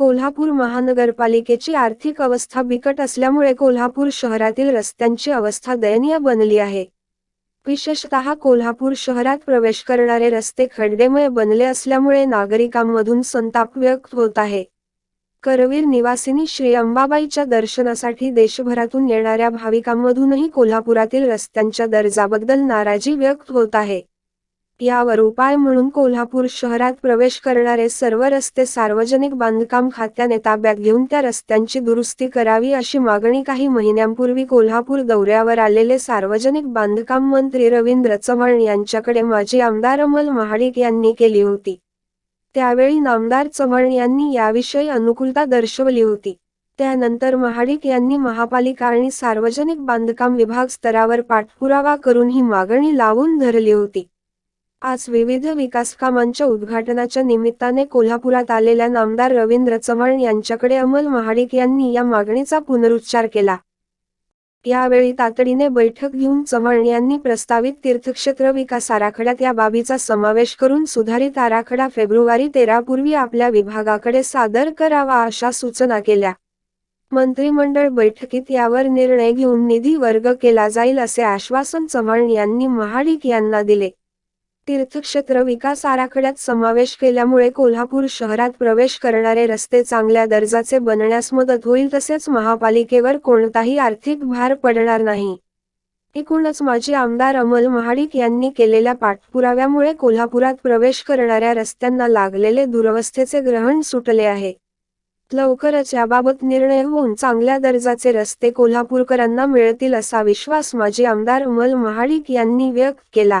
कोल्हापूर महानगरपालिकेची आर्थिक अवस्था बिकट असल्यामुळे कोल्हापूर शहरातील रस्त्यांची अवस्था दयनीय बनली आहे. विशेषतः कोल्हापूर शहरात प्रवेश करणारे रस्ते खड्डेमय बनले असल्यामुळे नागरिकांमधून संताप व्यक्त होत आहे. करवीर निवासिनी श्री अंबाबाईच्या दर्शनासाठी देशभरातून येणाऱ्या भाविकांमधूनही कोल्हापुरातील रस्त्यांच्या दर्जाबद्दल नाराजी व्यक्त होत आहे. यावर उपाय म्हणून कोल्हापूर शहरात प्रवेश करणारे सर्व रस्ते सार्वजनिक बांधकाम खात्याने ताब्यात घेऊन त्या रस्त्यांची दुरुस्ती करावी अशी मागणी काही महिन्यांपूर्वी कोल्हापूर दौऱ्यावर आलेले सार्वजनिक बांधकाम मंत्री रवींद्र चव्हाण यांच्याकडे माजी आमदार अमल महाडिक यांनी केली होती. त्यावेळी नामदार चव्हाण यांनी याविषयी अनुकूलता दर्शवली होती. त्यानंतर महाडिक यांनी महापालिका आणि सार्वजनिक बांधकाम विभाग स्तरावर पाठपुरावा करून ही मागणी लावून धरली होती. आज विविध विकासकामांच्या उद्घाटनाच्या निमित्ताने कोल्हापुरात आलेल्या नामदार रवींद्र चव्हाण यांच्याकडे अमल महाडिक यांनी या मागणीचा पुनरुच्चार केला. यावेळी तातडीने बैठक घेऊन चव्हाण यांनी प्रस्तावित तीर्थक्षेत्र विकास आराखड्यात या बाबीचा समावेश करून सुधारित आराखडा फेब्रुवारी तेरापूर्वी आपल्या विभागाकडे सादर करावा अशा सूचना केल्या. मंत्रिमंडळ बैठकीत यावर निर्णय घेऊन निधी वर्ग केला जाईल असे आश्वासन चव्हाण यांनी महाडिक यांना दिले. तीर्थक्षेत्र विकास आराखड्यात समावेश केल्यामुळे कोल्हापूर शहरात प्रवेश करणारे रस्ते चांगल्या दर्जाचे बनण्यास मदत होईल तसेच महापालिकेवर कोणताही आर्थिक भार पडणार नाही. एकूणच माजी आमदार अमल महाडिक यांनी केलेल्या पाठपुराव्यामुळे कोल्हापुरात प्रवेश करणाऱ्या रस्त्यांना लागलेले दुरवस्थेचे ग्रहण सुटले आहे. लवकरच याबाबत निर्णय होऊन चांगल्या दर्जाचे रस्ते कोल्हापूरकरांना मिळतील असा विश्वास माजी आमदार अमल महाडिक यांनी व्यक्त केला.